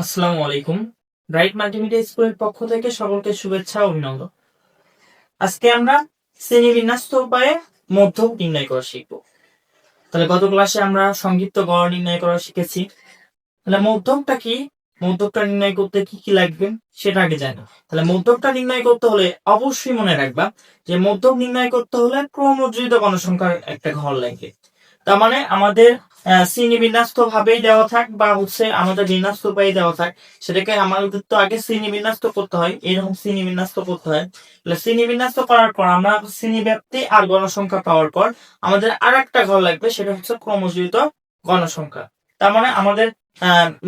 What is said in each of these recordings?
আসসালামু আলাইকুম। Bright multimedia স্কুলের পক্ষ থেকে সকলকে শুভেচ্ছা অভিনন্দন। আজকে আমরা শ্রেণি বিন্যস্ত উপায়ে মধ্যক নির্ণয় করা শিখব। তাহলে গত ক্লাসে আমরা সংক্ষিপ্ত গড় নির্ণয় করা শিখেছি। তাহলে মধ্যকটা কি? মধ্যকটা নির্ণয় করতে কি কি লাগবে সেটা আগে জানো। তাহলে মধ্যকটা নির্ণয় করতে হলে অবশ্যই মনে রাখবা যে মধ্যক নির্ণয় করতে হলে ক্রমযোজিত গণসংখ্যার একটা ঘর লাগবে তার মানে আমাদের শ্রেণি বিন্যস্ত ভাবেই দেওয়া থাক বা হচ্ছে আমাদের বিন্যস্ত উপায়ে দেওয়া থাক, সেটাকে আমাদের তো আগে শ্রেণি বিন্যস্ত করতে হয়, এরকম শ্রেণি বিন্যস্ত করতে হয়। তাহলে শ্রেণি বিন্যস্ত করার পর, আমরা শ্রেণি ব্যাপ্তি আর গণসংখ্যা পাওয়ার পর, আমাদের আর একটা ঘর লাগবে, সেটা হচ্ছে ক্রমযোজিত গণসংখ্যা। তার মানে আমাদের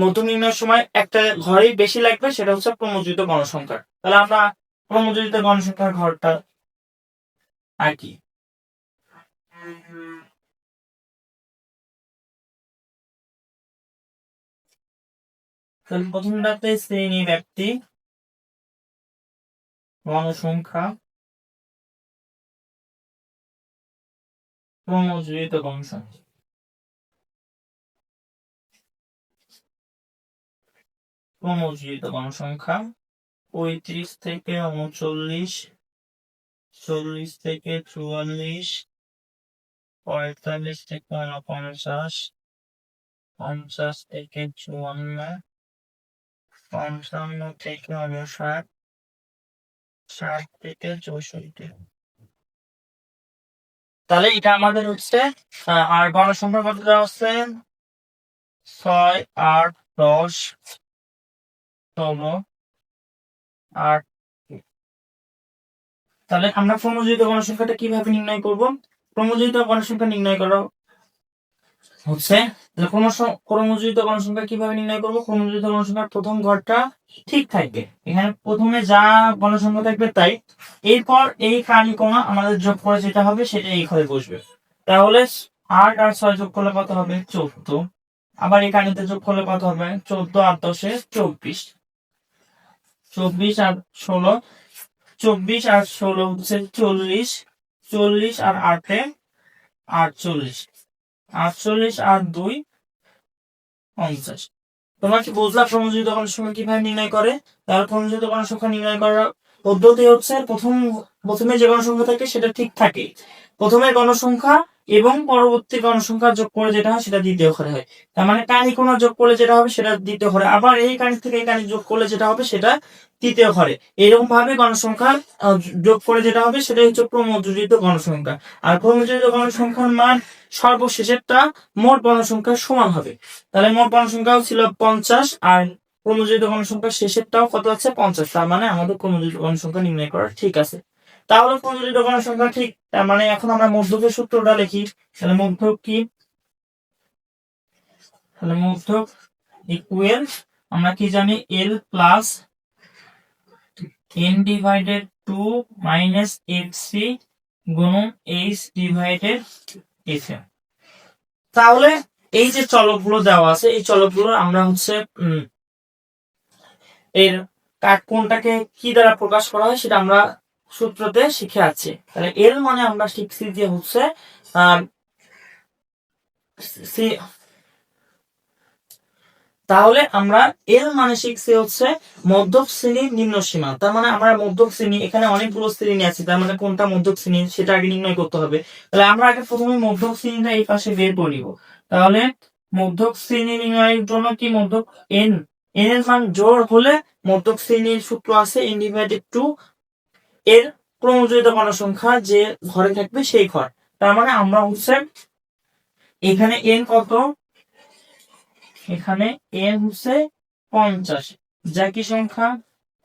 মধ্যম নির্ণয়ের সময় একটা ঘরই বেশি লাগবে, সেটা হচ্ছে ক্রমযোজিত গণসংখ্যা। তাহলে আমরা ক্রমযোজিত গণসংখ্যার ঘরটা আর কি? তাহলে প্রথমটাতে শ্রেণি ব্যক্তি, গণসংখ্যা ক্রমযোজিত গণসংখ্যা ক্রমযোজিত গণসংখ্যা পঁয়ত্রিশ থেকে উনচল্লিশ, চল্লিশ থেকে চুয়াল্লিশ, পঁয়তাল্লিশ থেকে উনপঞ্চাশ, পঞ্চাশ থেকে চুয়ান্ন পঞ্চান্ন থেকে উনষাট ষাট থেকে চৌষট্টি। তাহলে এটা আমাদের হচ্ছে আর গণসংখ্যা কত দেওয়া হচ্ছে? ছয়, আট, দশ, ষোলো, আট। তাহলে আমরা ক্রমযোজিত গণসংখ্যাটা কীভাবে নির্ণয় করব? ক্রমযোজিত গণসংখ্যা নির্ণয় করা হচ্ছে ক্রমযোজিত গণসংখ্যা কীভাবে নির্ণয় করব? ক্রমযোজিত গণসংখ্যার প্রথম ঘরটা ঠিক থাকবে। এখানে প্রথমে যা গণসংখ্যা থাকবে তাই। এরপর এই কানি কোণা আমাদের যোগ করে যেটা হবে সেটা এই ঘরে বসবে। তাহলে আট আর ছয় যোগ করলে কত হবে? চোদ্দ। আবার এই কানিতে যোগ করলে কত হবে? চোদ্দ আর দশে চব্বিশ। চব্বিশ আর ষোলো। চব্বিশ আর ষোলো হচ্ছে চল্লিশ। চল্লিশ আর আটে আটচল্লিশ। আটচল্লিশ আর দুই পঞ্চাশ। তোমরা কি বুঝলা ক্রমযোজিত সংখ্যা কীভাবে নির্ণয় করে? তার ক্রমযোজিত সংখ্যা নির্ণয় করার পদ্ধতি হচ্ছে প্রথম প্রথমে যে গণসংখ্যা থাকে সেটা ঠিক থাকে। প্রথমে গণসংখ্যা এবং পরবর্তী গণসংখ্যা যোগ করে যেটা হয় সেটা দ্বিতীয় ঘরে হয়। তার মানে কানি কোনা যোগ করলে যেটা হবে সেটা দ্বিতীয় ঘরে। আবার এই কানি থেকে এই কানি যোগ করলে যেটা হবে সেটা তৃতীয় ঘরে। এরকম ভাবে গণসংখ্যা যোগ করে যেটা হবে সেটা হচ্ছে ক্রমযোজিত গণসংখ্যা। আর ক্রমযোজিত গণসংখ্যার মান সর্বশেষেরটা মোট গণসংখ্যার সমান হবে। তাহলে মোট গণসংখ্যাও ছিল পঞ্চাশ আর ক্রমযোজিত গণসংখ্যার শেষেরটাও কত আছে? পঞ্চাশ। তার মানে আমাদের ক্রমযোজিত গণসংখ্যা নির্ণয় করা ঠিক আছে। তাহলে ক্রমযোজিত সংখ্যা ঠিক, তার মানে এখন আমরা মধ্যকের সূত্রটা লিখি, তাহলে মধ্যক কি? তাহলে মধ্যক ইকুয়াল আমরা কি জানি L plus N divided two minus F C গুণন এইচ ডিভাইডেড এফ এম তাহলে এই যে চলকগুলো দেওয়া আছে, এই চলকগুলো আমরা হচ্ছে এর কোনটাকে কি দ্বারা প্রকাশ করা হয় সেটা আমরা সূত্রতে শিখে আছে। তাহলে এল মানে আমরা শিখছি যে হচ্ছে তাহলে আমরা এল মানে শিখছি হচ্ছে মধ্যক শ্রেণির নিম্ন সীমা। তার মানে আমরা মধ্যক শ্রেণি, এখানে অনেকগুলো শ্রেণি আছে, তার মানে কোনটা মধ্যক শ্রেণি সেটা আগে নির্ণয় করতে হবে। তাহলে আমরা আগে প্রথমে মধ্যক শ্রেণীটা এই পাশে বের করে নিব। তাহলে মধ্যক শ্রেণি নির্ণয়ের জন্য কি মধ্যক? এন এন এর মান জোর হলে মধ্যক শ্রেণির সূত্র আছে এন ডিভাইডেড টু এর ক্রমযোজিত গণসংখ্যা যে ঘরে থাকবে সেই ঘর। তার মানে আমরা হচ্ছে এখানে এন কত? এখানে এন হচ্ছে পঞ্চাশ। যা কি সংখ্যা?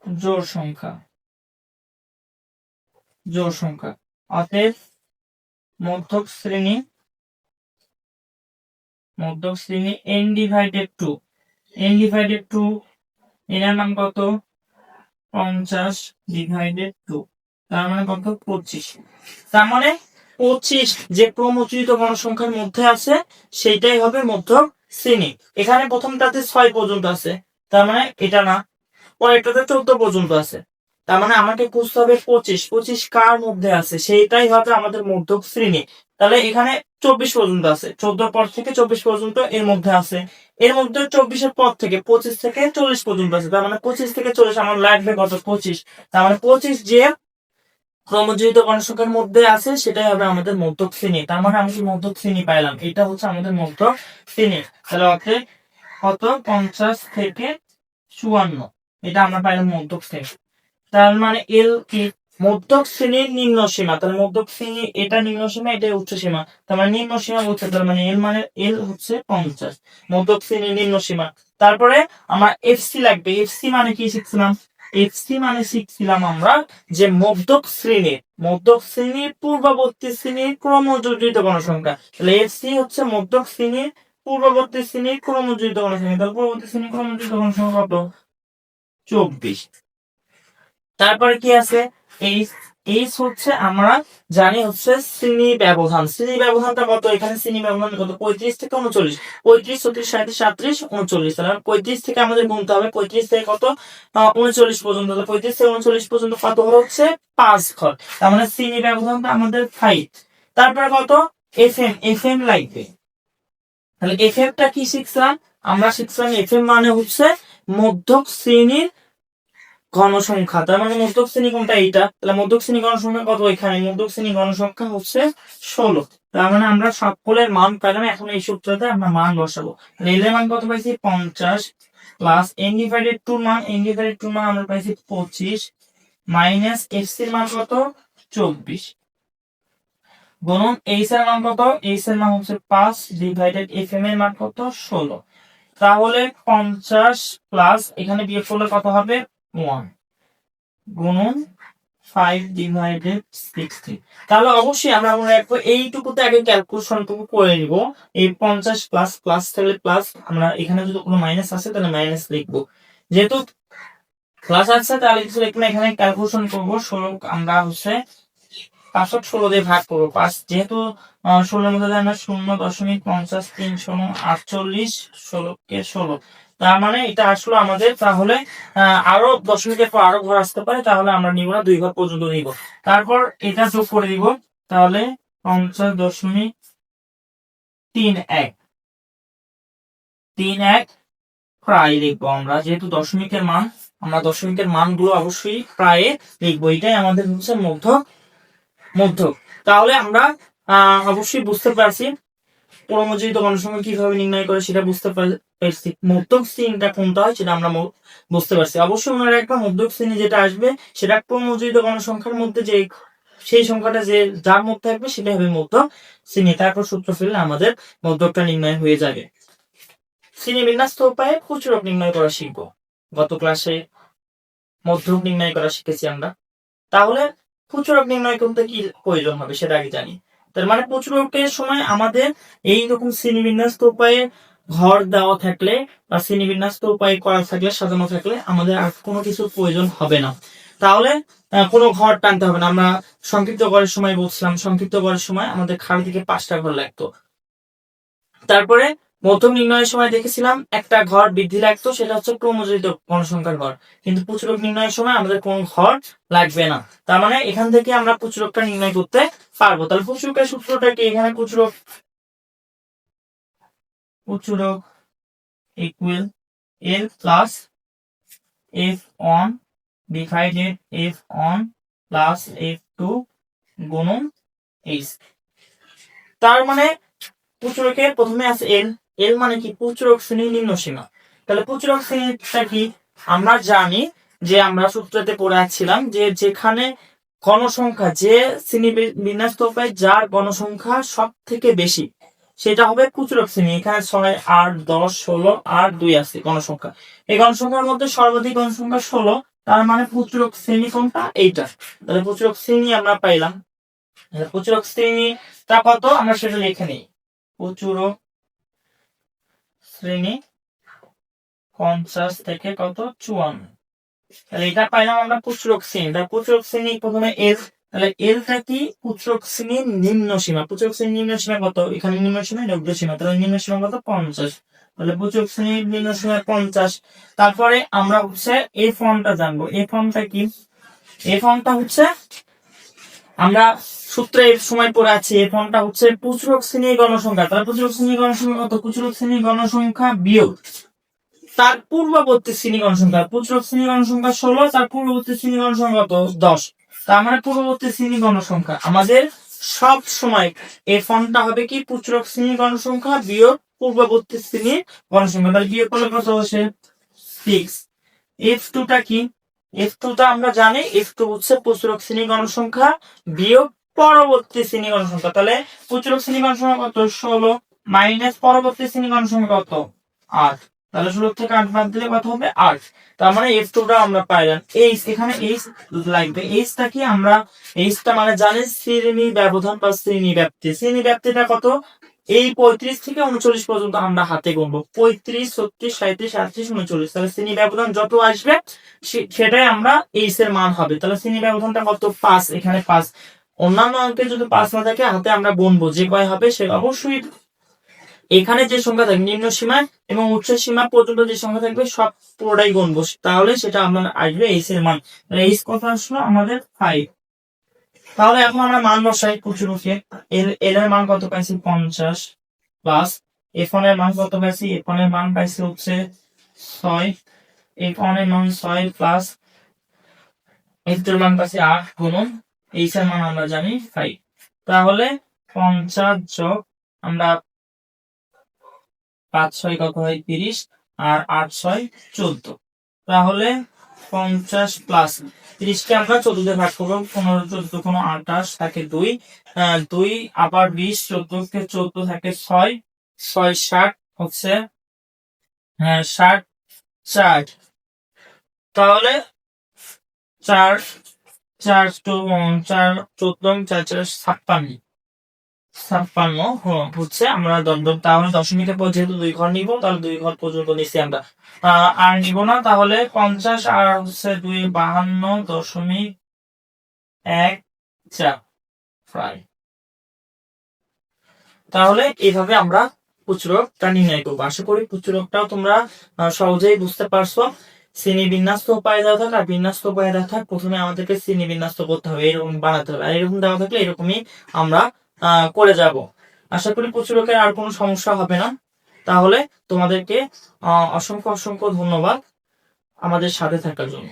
জোর সংখ্যা। জোর সংখ্যা। অতএব মধ্যক শ্রেণি মধ্যক শ্রেণি N divided two N divided two এর মান কত? পঞ্চাশ ডিভাইডেড টু তার মানে কত? পঁচিশ। তার মানে পঁচিশ যে ক্রমোচিত গণসংখ্যার মধ্যে আছে, সেইটাই হবে মধ্যক শ্রেণি। এখানে প্রথমটাতে ছয় পর্যন্ত আছে, তার মানে এটা না। পরেরটাতে চোদ্দ পর্যন্ত আছে, তার মানে আমাকে খুঁজতে হবে পঁচিশ। পঁচিশ কার মধ্যে আছে? সেইটাই হবে আমাদের মধ্যক শ্রেণি। তাহলে এখানে চব্বিশ পর্যন্ত আছে। চোদ্দ পর থেকে চব্বিশ পর্যন্ত এর মধ্যে আছে। এর মধ্যে চব্বিশের পর থেকে পঁচিশ থেকে চল্লিশ পর্যন্ত আছে। তার মানে পঁচিশ থেকে চল্লিশ, আমার লাগবে কত পঁচিশ। তার মানে পঁচিশ যে ক্রমজিত গণসংখ্যার মধ্যে আছে, সেটাই হবে আমাদের মধ্যক শ্রেণি। তার মানে আমি মধ্যক শ্রেণি পাইলাম? এটা হচ্ছে আমাদের মধ্যক শ্রেণি। তাহলে অর্থে কত? পঞ্চাশ থেকে চুয়ান্ন। এটা আমরা পাইলাম মধ্যক শ্রেণি। তার মানে এল কি মধ্যক শ্রেণির নিম্ন সীমা, তাহলে মধ্যক শ্রেণি এটা নিম্ন সীমা এটা উচ্চ সীমা। তার মানে নিম্ন সীমা উচ্চ তার মানে এল মানে এল হচ্ছে পঞ্চাশ। মধ্যক শ্রেণির নিম্ন সীমা। তারপরে আমার এফসি লাগবে। এফসি মানে কি শিখছিলাম? এফসি মানে শিখছিলাম আমরা যে মধ্যক শ্রেণির মধ্যক শ্রেণির পূর্ববর্তী শ্রেণির ক্রমযোজিত গণসংখ্যা। তাহলে এফসি হচ্ছে মধ্যক শ্রেণির পূর্ববর্তী শ্রেণির ক্রমযোজিত গণসংখ্যা। তাহলে পূর্ববর্তী শ্রেণির ক্রমযোজিত গণসংখ্যা কত? চব্বিশ। তারপরে কি আছে? এইচ এইচ হচ্ছে আমরা জানি হচ্ছে শ্রেণি ব্যবধান। শ্রেণি ব্যবধানটা কত? এখানে শ্রেণি ব্যবধান কত? পঁয়ত্রিশ থেকে উনচল্লিশ। পঁয়ত্রিশ, ছত্রিশ সাঁত্রিশ সাঁত্রিশ, উনচল্লিশ। তাহলে পঁয়ত্রিশ থেকে আমাদের গুনতে হবে। পঁয়ত্রিশ থেকে কত? উনচল্লিশ পর্যন্ত। পঁয়ত্রিশ থেকে উনচল্লিশ পর্যন্ত কত হচ্ছে? পাঁচ ঘর। তার মানে শ্রেণি ব্যবধানটা আমাদের ফাইভ তারপরে কত? এফ এম এফ এম লাগবে তাহলে এফ এমটা কি শিখছিলাম? আমরা শিখছিলাম এফ এম মানে হচ্ছে মধ্যক শ্রেণির গণসংখ্যা তার মানে মধ্যক শ্রেণি কোনটা? এইটা। তাহলে মধ্যক শ্রেণি গণসংখ্যা কত এখানে? মধ্যক শ্রেণি গণসংখ্যা হচ্ছে ষোলো। তার মানে আমরা সকলের মান পেলাম এখন এই সূত্রতে, আমরা মান বসাবো। রেলের মান কত পাইছি? পঞ্চাশ। প্লাস এন ডিভাইডেড টু মান এন ডিভাইডেড টু মান আমরা পাইছি পঁচিশ। মাইনাস এফ এর মান কত? চব্বিশ। গুণন এইচ এর মান কত? এইচ এর মান হচ্ছে পাঁচ ডিভাইডেড এফ এম এর মান কত? ষোলো। তাহলে পঞ্চাশ প্লাস এখানে বিয়োগ করলে কত হবে? ওয়ান গুণন ফাইভ ডিভাইডেড সিক্সটি তাহলে অবশ্যই আমরা মনে রাখব এইটুকুতে আগে ক্যালকুলেশনটুকু করে নিব। এই পঞ্চাশ প্লাস প্লাস থাকলে প্লাস আমরা এখানে যদি কোনো মাইনাস তাহলে মাইনাস লিখব। যেহেতু প্লাস আছে তাহলে কিছু লিখব এখানে ক্যালকুলেশন করব, ষোলো আমরা হচ্ছে পাঁচশো ষোলো দিয়ে ভাগ করব। পাঁচ, যেহেতু ষোলোর মধ্যে না শূন্য দশমিক পঞ্চাশ তিন আটচল্লিশ তার মানে এটা আসলো আমাদের, তাহলে আরও দশমিকের পর আরও ঘর আসতে পারে, তাহলে আমরা নিব না, দুই ঘর পর্যন্ত নিব। তারপর এটা যোগ করে দিব, তাহলে পঞ্চাশ দশমিক তিন এক। তিন এক প্রায় লিখব আমরা, যেহেতু দশমিকের মান, আমরা দশমিকের মানগুলো অবশ্যই প্রায় লিখব, এটাই আমাদের হচ্ছে মধ্য মধ্য। তাহলে আমরা অবশ্যই বুঝতে পারছি ক্রমযোজিত গণসংখ্যা কীভাবে নির্ণয় করে সেটা বুঝতে পারছি মধ্যক শ্রেণীটা কোনটা হয় সেটা আমরা বুঝতে পারছি। অবশ্যই মনে রাখবা মধ্যক শ্রেণি যেটা আসবে, সেটা ক্রমযোজিত গণসংখ্যার মধ্যে যে সেই সংখ্যাটা যে যার মধ্যে থাকবে সেটা হবে মধ্য শ্রেণি তারপর সূত্র ফেললে আমাদের মধ্যকটা নির্ণয় হয়ে যাবে। শ্রেণি বিন্যাস্ত উপায়ে খুচরক নির্ণয় করা শিখব। গত ক্লাসে মধ্যক নির্ণয় করা শিখেছি আমরা। তাহলে খুচরক নির্ণয় করতে কি প্রয়োজন হবে সেটা আগে জানি। তার মানে খুচরকের সময় আমাদের এই রকম শ্রেণীবিন্যস্ত উপায়ে ঘর দেওয়া থাকলে বা শ্রেণীবিন্যস্ত উপায় করা থাকলে, সাজানো থাকলে আমাদের আর কোনো কিছুর প্রয়োজন হবে না। তাহলে কোনো ঘর টানতে হবে না। আমরা সংক্ষিপ্ত ঘরের সময় বলছিলাম সংক্ষিপ্ত ঘরের সময় আমাদের খাড়ি থেকে পাঁচটা ঘর লাগতো। তারপরে মধ্যম নির্ণয়ের সময় দেখেছিলাম, একটা ঘর বৃদ্ধি লাগতো, সেটা হচ্ছে ক্রমযোজিত গণসংখ্যার ঘর। কিন্তু প্রচুরক নির্ণয়ের সময় আমাদের কোনো ঘর লাগবে না। তার মানে এখান থেকে আমরা প্রচুরকটা নির্ণয় করতে পারব। তাহলে প্রচুরকের সূত্রটা কি? এখানে প্রচুরক প্রচুরক equal L plus F one divided F one plus F two গুণন এইচ তার মানে প্রচুরকের প্রথমে আছে এল এল মানে কি? প্রচুরক শ্রেণির নিম্ন সীমা। তাহলে প্রচুরক শ্রেণীটা কি? আমরা জানি যে আমরা সূত্রতে পড়ে আসছিলাম যে যেখানে গণসংখ্যা যে শ্রেণি বি- বিন্যস্ত উপায় যার গণসংখ্যা সব থেকে বেশি সেটা হবে প্রচুরক শ্রেণি। এখানে ছয়, আট, দশ, ষোলো, আট, দুই আছে গণসংখ্যা। এই গণসংখ্যার মধ্যে সর্বাধিক গণসংখ্যা ষোলো, তার মানে প্রচুরক শ্রেণি কোনটা? এইটা। তাহলে প্রচুরক শ্রেণি আমরা পাইলাম। প্রচুরক শ্রেণীটা কত? আমরা সেটা লিখে নিই। প্রচুরক শ্রেণি পঞ্চাশ থেকে কত? চুয়ান্ন। তাহলে এটা পাইলাম আমরা পুত্রক শ্রেণি। পুত্রক শ্রেণি প্রথমে এল তাহলে এলটা কি? পুত্রক শ্রেণির নিম্ন সীমা। পুত্রক শ্রেণির নিম্ন সীমা কত? এখানে নিম্ন সীমা নব্বই সীমা। তাহলে নিম্ন সীমা কত? পঞ্চাশ। তাহলে পুত্রক শ্রেণির নিম্ন সীমা পঞ্চাশ। তারপরে আমরা হচ্ছে এই ফর্মটা জানব। এই ফর্মটা কি? এই ফর্মটা হচ্ছে, আমরা সূত্রে এর সময় পড়ে আছি, এই ফোনটা হচ্ছে পুচরক শ্রেণির গণসংখ্যা। তাহলে পুচরক শ্রেণির গণসংখ্যা কত? পুচরক শ্রেণির গণসংখ্যা বিয়োগ। তার পূর্ববর্তী শ্রেণি গণসংখ্যা। পুচরক শ্রেণি গণসংখ্যা ষোলো, তার পূর্ববর্তী শ্রেণি গণসংখ্যা কত? দশ। তার মানে পূর্ববর্তী শ্রেণি গণসংখ্যা। আমাদের সব সময় এই ফোনটা হবে কি? পুচরক শ্রেণি গণসংখ্যা বিয়োগ পূর্ববর্তী শ্রেণির গণসংখ্যা। তাহলে বিয়োগ করলে কত বসে সিক্স এফ টুটা কি? এফ টুটা আমরা জানি এফ টু হচ্ছে প্রচুরক শ্রেণি গণসংখ্যা বিয়োগ পরবর্তী শ্রেণি গণসংখ্যা। তাহলে প্রচুরক শ্রেণি গণসংখ্যা কত? ষোলো। মাইনাস পরবর্তী শ্রেণি গণসংখ্যা কত? আট। তাহলে ষোলো থেকে আট বাদ দিলে কত হবে আট তার মানে এফ টুটা আমরা পাইলাম এইচ এখানে এইচ লাগবে। এইচটা কি? আমরা এইচটা মানে জানি শ্রেণি ব্যবধান বা শ্রেণি ব্যাপ্তি। শ্রেণি ব্যাপ্তিটা কত? এই পঁয়ত্রিশ থেকে উনচল্লিশ পর্যন্ত আমরা হাতে গুনবো। পঁয়ত্রিশ, ছত্রিশ সাঁত্রিশ আটত্রিশ, উনচল্লিশ। তাহলে শ্রেণি ব্যবধান যত আসবে সেটাই আমরা এইচ এর মান হবে। তাহলে শ্রেণি ব্যবধানটা কত? পাঁচ, এখানে পাঁচ। অন্যান্য অঙ্কে যদি পাঁচ না থাকে, হাতে আমরা গুনবো। যে কয় হবে, সে অবশ্যই এখানে যে সংখ্যা থাকবে, নিম্ন সীমা এবং উচ্চ সীমা পর্যন্ত যে সংখ্যা থাকবে, সব পুরোটাই গুনবো তাহলে সেটা আমরা আসবে এইচ এর মান। এইচ কত আসলো? আমাদের ফাইভ তাহলে এখন আমরা মান বসাই কুচুরুকে এল এল এর মান কত পাইছি? পঞ্চাশ প্লাস এফ এর মান কত পাইছি? এফ এর মান পাইছি হচ্ছে ছয়। এফ এর মান ছয় প্লাস এফ এর মান পাইছি আট গুণন। এইচ এর মান আমরা জানি ফাইভ তাহলে পঞ্চাশ যোগ আমরা পাঁচ ছয় কত হয় তিরিশ আর আট ছয় চোদ্দ। তাহলে পঞ্চাশ প্লাস তিরিশকে আমরা চোদ্দ দিয়ে ভাগ করব, পনেরো, চোদ্দ কোনো আঠাশ থাকে দুই দুই আবার বিশ চোদ্দ চোদ্দ থাকে ছয় ছয় ষাট হচ্ছে হ্যাঁ ষাট চার তাহলে চার চার চার, চোদ্দ, চার চার, ছাপ্পান্ন। ছাপ্পান্ন হচ্ছে আমরা তাহলে দশমিকের পর যেহেতু দুই ঘর নিব, তাহলে দুই ঘর পর্যন্ত নিচ্ছি আমরা। আর নিব না, তাহলে পঞ্চাশ, আর হচ্ছে দুই, বাহান্ন, দশমিক এক চার, প্রায়। তাহলে এইভাবে আমরা পুচুরকটা নির্ণয় করব। আশা করি পুচুরকটাও তোমরা সহজেই বুঝতে পারছ। শ্রেণি বিন্যাস্ত উপায় দেওয়া থাক আর বিন্যাস্ত উপায় দেওয়া থাক, প্রথমে আমাদেরকে শ্রেণি বিন্যাস্ত করতে হবে, এরকম বানাতে হবে। আর এরকম দেওয়া থাকলে এরকমই আমরা করে যাব। আশা করি প্রচুর লোকের আর কোনো সমস্যা হবে না। তাহলে তোমাদেরকে অসংখ্য অসংখ্য ধন্যবাদ আমাদের সাথে থাকার জন্য।